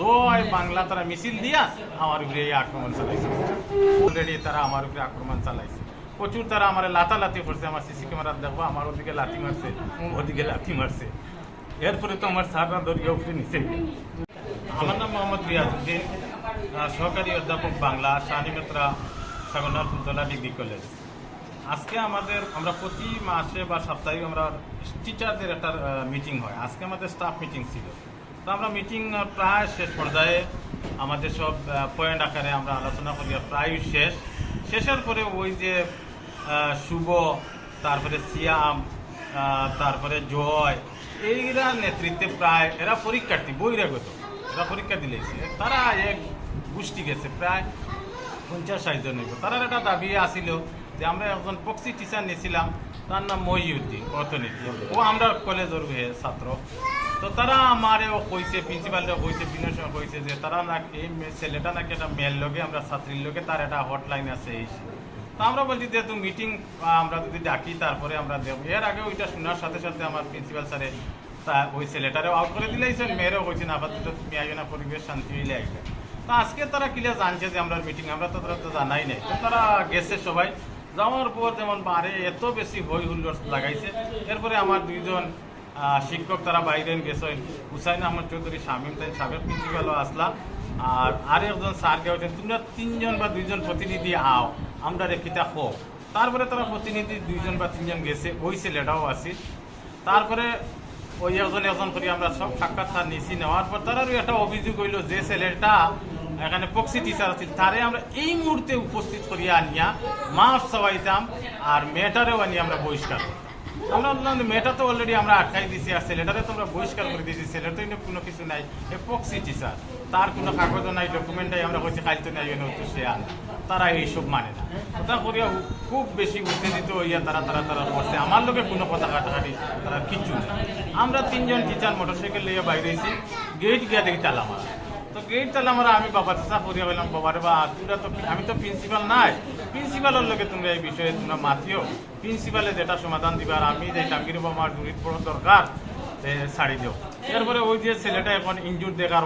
জয় বাংলা তারা মিছিল দিয়া আমার উপরে এই আক্রমণ চালাইছে। অলরেডি তারা আমার উপরে আক্রমণ চালাইছে। প্রচুর তারা আমার লাতালাতি করছে আমার সিসি ক্যামেরা দেখব আমার ওদিকে লাথি মারছে ওদিকে লাথি মারছে। এরপরে তো আমার সাররা দরিয়া উপরে নিচে আমার নাম মোহাম্মদ রিয়াজউদ্দিন আহ, সহকারী অধ্যাপক বাংলা শাহানিমেত্রা সাগরনাথ ফুলতলা ডিগ্রি কলেজ। আজকে আমাদের আমরা প্রতি মাসে বা সাপ্তাহিক আমরা টিচারদের একটা মিটিং হয়। আজকে আমাদের স্টাফ মিটিং ছিল। তো আমরা মিটিং প্রায় শেষ পর্যায়ে আমাদের সব পয়েন্ট আকারে আমরা আলোচনা করি প্রায় শেষ। শেষের পরে ওই যে শুভ, তারপরে সিয়াম তারপরে জয়, এইরা নেতৃত্বে প্রায়, এরা পরীক্ষার্থী, বহিরাগত। এরা পরীক্ষা দিলেছে তারা এক গোষ্ঠী গেছে, প্রায় পঞ্চাশ ষাট জন হইব। তার একটা দাবি আসিল যে আমরা একজন পক্সি টিচার নিয়েছিলাম, তার নাম মহিউদ্দিন, অর্থনীতি। ও আমরা কলেজের ছাত্র। তো তারা আমারেও কইছে প্রিন্সিপালটা কইছে বিনয় সময় কইছে যে তারা নাকি এই ছেলেটা নাকি একটা মেয়ের লগে, আমরা ছাত্রীর লগে, তার একটা হটলাইন আছে এই তো আমরা বলছি যে তুমি মিটিং আমরা যদি ডাকি, তারপরে আমরা দেব। এর আগে ওইটা শোনার সাথে সাথে আমার প্রিন্সিপাল স্যারে তা ওই ছেলেটারেও আউট করে দিলেইছেন মেয়েরও কইছেন আপাতত তুমি আইবে না, পরিবেশ শান্তি হইলে আইবে। তো আজকে তারা ক্লিয়ার জানছে যে আমরা মিটিং আমরা তো তারা তো জানাই নাই। তো তারা গেছে সবাই। যাওয়ার পর যেমন বারে এত বেশি হই হুল্লোড় লাগাইছে। এরপরে আমার দুইজন শিক্ষক তারা বাইরে গেছেন। হুসাইন আহমদ চৌধুরী, শামীম তাই সাবেক প্রিন্সিপালও আসলা। আর আর একজন স্যার গেছেন। তোমরা তিনজন বা দুইজন প্রতিনিধি আও, আমরা রেখিতা হোক তারপরে তারা প্রতিনিধি দুইজন বা তিনজন গেছে, ওই ছেলেটাও আছে। তারপরে ওই একজন একজন করে আমরা সব সাক্ষাৎকার নিয়েছি নেওয়ার পর তারারও একটা অভিযোগ হইল, যে ছেলেটা এখানে পক্সি টিচার আছে, তারে আমরা এই মুহূর্তে উপস্থিত করিয়া আনিয়া মাফ সবাইতাম আর মেয়েটারেও আনিয়া আমরা বহিষ্কার। আমরা বললাম মেয়েটা তো অলরেডি আমরা আটকাই দিছি আর ছেলেটারে তো আমরা বহিষ্কার করে দিয়েছি ছেলের তো কোনো কিছু নাই। এ পক্সি টিচার তার কোনো কাগজও নাই ডকুমেন্ট নাই, আমরা কইছি কাল তো নাই তো সে আন তারা এইসব মানে না। ওটা করিয়া খুব বেশি উত্তেজিত হইয়া তারা তারা তারা করছে আমার লোকে কোনো কথা কাটাকাটি তারা কিচ্ছু নেই। আমরা তিনজন টিচার মোটরসাইকেল লিয়ে বাইরে এসেছি গেট গিয়া দেখি তালা মারা। তো গেট তালা মারা আমি বাবা চাষা করিয়া বললাম বাবারে বা তোরা তো আমি তো প্রিন্সিপাল নাই। প্রিন্সিপালের লোকে তোমরা এই বিষয়ে তোমরা মাতিও। প্রিন্সিপালে যেটা সমাধান দিবা আর আমি যে টাঙ্গির আমার দূরিত পড়া দরকার ছাড়ি দিও। এরপরে ওই যে ছেলেটা এখন ইনজুর দেখার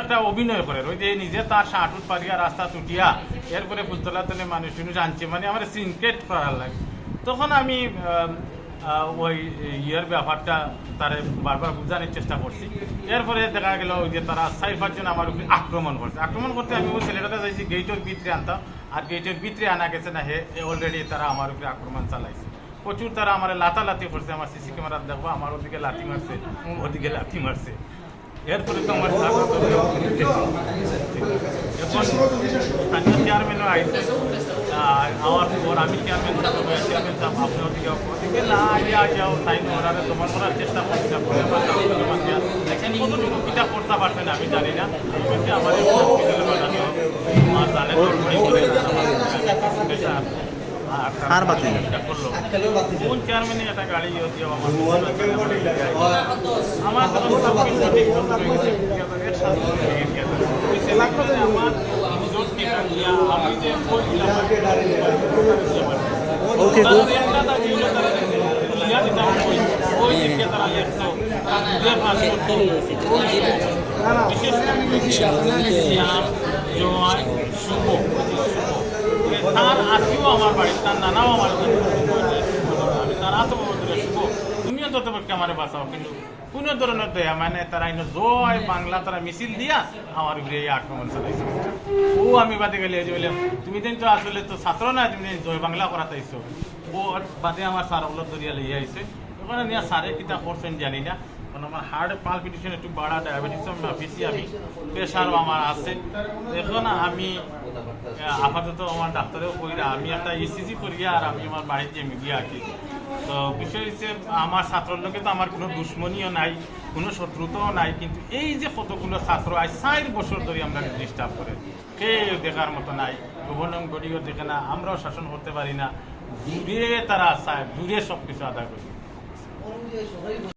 একটা অভিনয় করে। ওই যে নিজে তার শাঁটুট পারিয়া রাস্তা তুটিয়া, এরপরে ফুলতলা তলে মানুষ আনছে। মানে আমার সিনক্রেট করার লাগে। তখন আমি ওই ইয়ের ব্যাপারটা তারে বারবার বোঝানোর চেষ্টা করছি। এরপরে দেখা গেল ওই যে তারা সাইফারজন আমার উপরে আক্রমণ করছে। আক্রমণ করতে আমি ওই ছেলেটাকে চাইছি গেটের ভিতরে আনতাম আর গেটের ভিতরে আনা গেছে না হে অলরেডি তারা আমার উপরে আক্রমণ চালাইছে। প্রচুর তারা আমার লাতালাতি করছে আমার সিসি ক্যামেরা দেখব আমার ওদিকে লাথি মারছে ওদিকে লাথি মারছে। এরপরে তো আমার উঠেছে। এখন চেয়ারম্যানও আইছে। আমার পর আমি চেয়ারম্যান চেয়ারম্যান সাহেব আপনি ওদিকে ওদিকে না আইয়া আইয়াও তাই ওনারা তোমার করার চেষ্টা করছি পরে আমার এখন কতটুকু কিটা করতে পারবেন আমি জানি না। আমি আমাদের আমার জানে আর বাতি? কোন চেয়ারম্যানে একটা গাড়ি আমার বলছিলাম ওকে তারা আত্মীয় আমার বাড়ি তার নানাও আমার বাড়ি তার শুভ তুমিও তত পক্ষে আমার বাঁচাও, কিন্তু কোনো ধরনের দয়া মানে তারা জয় বাংলা তারা মিছিল দিয়া আমার উপরে এই আক্রমণ চালাইছে। ও আমি বাদে গেলে যে বললাম, তুমি দিন তো আসলে তো ছাত্র না, তুমি জয় বাংলা করাতাইছো। ও বাদে আমার স্যার ওগুলো দরিয়া লইয়া আইছে। ওখানে নিয়ে স্যারে কিতা করছেন জানি না আমার হার্ট পালপিটেশন একটু বাড়া, ডায়াবেটিস বেশি আমি, প্রেশারও আমার আছে। এখন আমি আপাতত আমার ডাক্তারেও কইরা, আমি একটা ইসিজি করিয়া আর আমি আমার বাড়িতে মিডিয়া আঁকি তো বিষয় হচ্ছে, আমার ছাত্রর লোকে তো আমার কোনো দুশ্মনীয় নাই, কোনো শত্রুতাও নাই, কিন্তু এই যে কতগুলো ছাত্র আজ চার বছর ধরে আমরা ডিস্টার্ব করে, কেউ দেখার মতো নাই গভর্নম গড়িও দেখে না, আমরাও শাসন করতে পারি না, দূরে তারা চায়, দূরে সব কিছু আদায় করি।